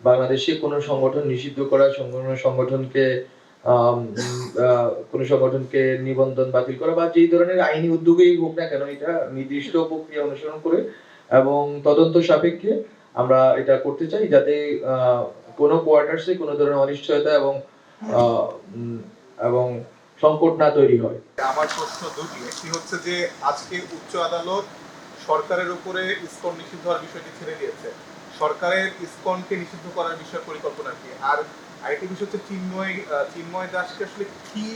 বাংলাদেশে কোনো সংগঠন নিষিদ্ধ করা সংগঠনকে কোনো সংগঠনকে নিবন্ধন বাতিল করা বা যেই ধরনের আইনি উদ্যোগেই হোক না কেন, এটা নির্দিষ্ট প্রক্রিয়া অনুসরণ করে এবং তদন্ত সাপেক্ষে আমরা এটা করতে চাই যাতে কোনো কোয়ার্টার্সে কোনো ধরনের অনিশ্চয়তা এবং এবং সংকট না তৈরি হয়। আমার প্রশ্ন দুটি। একটি হচ্ছে যে, আজকে উচ্চ আদালত সরকারের উপরে ইসকন নিষিদ্ধ হওয়ার বিষয়টি ছেড়ে দিয়েছে। সরকারের ইসকনকে নিষিদ্ধ করার বিষয়ে পরিকল্পনা কি? আর আরেকটি বিষয় হচ্ছে চিন্ময় চিন্ময় দাসকে আসলে কি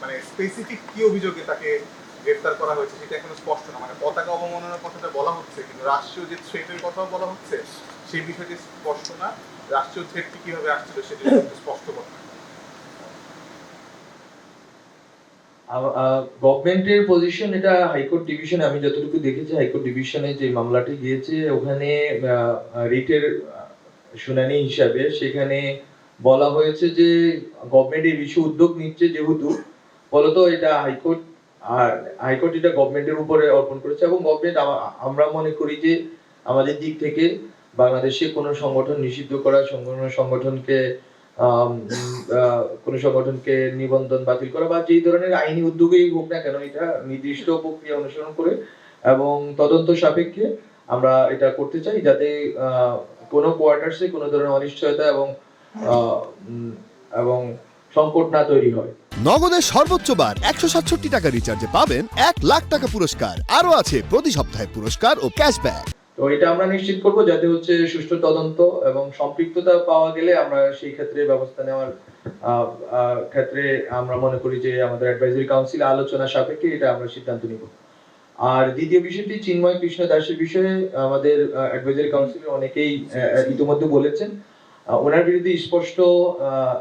মানে স্পেসিফিক কি অভিযোগে তাকে গ্রেফতার করা হয়েছে সেটা এখনও স্পষ্ট না। মানে পতাকা অবমাননার কথাটা বলা হচ্ছে, কিন্তু রাষ্ট্রীয় যে থ্রেটের কথাও বলা হচ্ছে, সেই বিষয়টি স্পষ্ট না। রাষ্ট্রীয় থ্রেটটি কীভাবে আসছিল সেটি স্পষ্ট কথা গভর্নমেন্টের পজিশন এটা হাইকোর্ট ডিভিশনে আমি যতটুকু দেখেছি হাইকোর্ট ডিভিশনে যে মামলাটি গিয়েছে, ওখানে রিটের শুনানি হিসাবে সেখানে বলা হয়েছে যে গভর্নমেন্ট এই বিষয়ে উদ্যোগ নিচ্ছে যেহেতু, ফলত এটা হাইকোর্ট আর হাইকোর্ট এটা গভর্নমেন্টের উপরে অর্পণ করেছে এবং গভর্নমেন্ট আমরা মনে করি যে আমাদের দিক থেকে বাংলাদেশে কোনো সংগঠন নিষিদ্ধ করা সংগঠনকে কোনো সংগঠনকে নিবন্ধন বাতিল করা বা যেই ধরনের আইনি উদ্যোগেই হোক না কেন, এটা নির্দিষ্ট প্রক্রিয়া অনুসরণ করে এবং তদন্ত সাপেক্ষে আমরা এটা করতে চাই যাতে কোনো কোয়ার্টার্সে কোনো ধরনের অনিশ্চয়তা এবং এবং সংকট না তৈরি হয়। নগদের সর্বোচ্চ বার একশো সাতষট্টি টাকা রিচার্জে পাবেন এক লাখ টাকা পুরস্কার। আরও আছে প্রতি সপ্তাহে পুরস্কার ও ক্যাশব্যাক তো এটা আমরা নিশ্চিত করব যাতে হচ্ছে সুষ্ঠু তদন্ত এবং সম্পৃক্ততা পাওয়া গেলে আমরা সেই ক্ষেত্রে ব্যবস্থা নেওয়ার ক্ষেত্রে আমরা মনে করি যে আমাদের অ্যাডভাইজারি কাউন্সিল আলোচনা সাপেক্ষে এটা আমরা সিদ্ধান্ত নিব। আর দ্বিতীয় বিষয়টি চিন্ময় কৃষ্ণ দাসের বিষয়ে আমাদের অ্যাডভাইজারি কাউন্সিলের অনেকেই ইতিমধ্যে বলেছেন। ওনার বিরুদ্ধে স্পষ্ট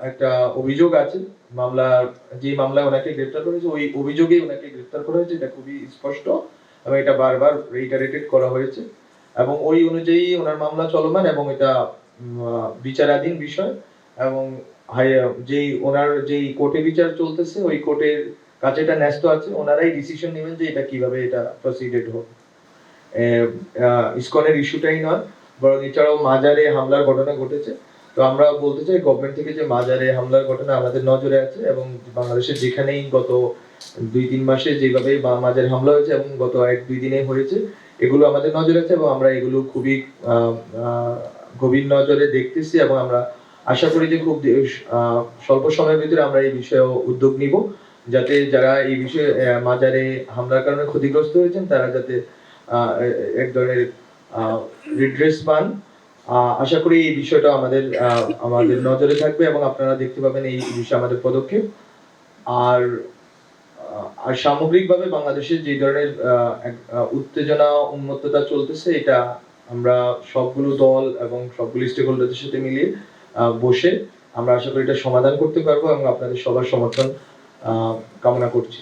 একটা অভিযোগ আছে। মামলার যে মামলায় ওনাকে গ্রেফতার করা হয়েছে, ওই অভিযোগেই ওনাকে গ্রেফতার করা হয়েছে, এটা খুবই স্পষ্ট এবং এটা বারবার রিটারেটেড করা হয়েছে। এবং ওই অনুযায়ী ওনার মামলা চলমান এবং এটা বিচারাধীন বিষয় এবং যেই ওনার যেই কোর্টে বিচার চলতেছে, ওই কোর্টের কাছে এটা ন্যস্ত আছে। ওনারাই ডিসিশন নেবেন যে এটা কীভাবে এটা প্রসিডেড হোক। ইসকনের ইস্যুটাই নয়, বরং এছাড়াও মাজারে হামলার ঘটনা ঘটেছে। তো আমরা বলতে চাই গভর্নমেন্ট থেকে যে মাজারে হামলার ঘটনা আমাদের নজরে আছে এবং বাংলাদেশের যেখানেই গত দুই তিন মাসে যেভাবে বা- হামলা হয়েছে এবং গত এক দুই দিনে হয়েছে, এগুলো আমাদের নজরে আছে এবং আমরা এগুলো খুবই গভীর নজরে দেখতেছি এবং আমরা আশা করি যে খুব স্বল্প সময়ের ভিতরে আমরা এই বিষয়ে উদ্যোগ নিব যাতে যারা এই বিষয়ে মাজারে হামলার কারণে ক্ষতিগ্রস্ত হয়েছেন, তারা যাতে এক ধরনের রিড্রেস পান। আশা করি এই বিষয়টা আমাদের আমাদের নজরে থাকবে এবং আপনারা দেখতে পাবেন এই বিষয়ে আমাদের পদক্ষেপ। আর আর সামগ্রিকভাবে বাংলাদেশে যে ধরনের উত্তেজনা, উন্মত্ততা চলতেছে, এটা আমরা সবগুলো দল এবং সবগুলো স্টেক হোল্ডারদের সাথে মিলিয়ে বসে আমরা আশা করি এটা সমাধান করতে পারব এবং আপনাদের সবার সমর্থন কামনা করছি।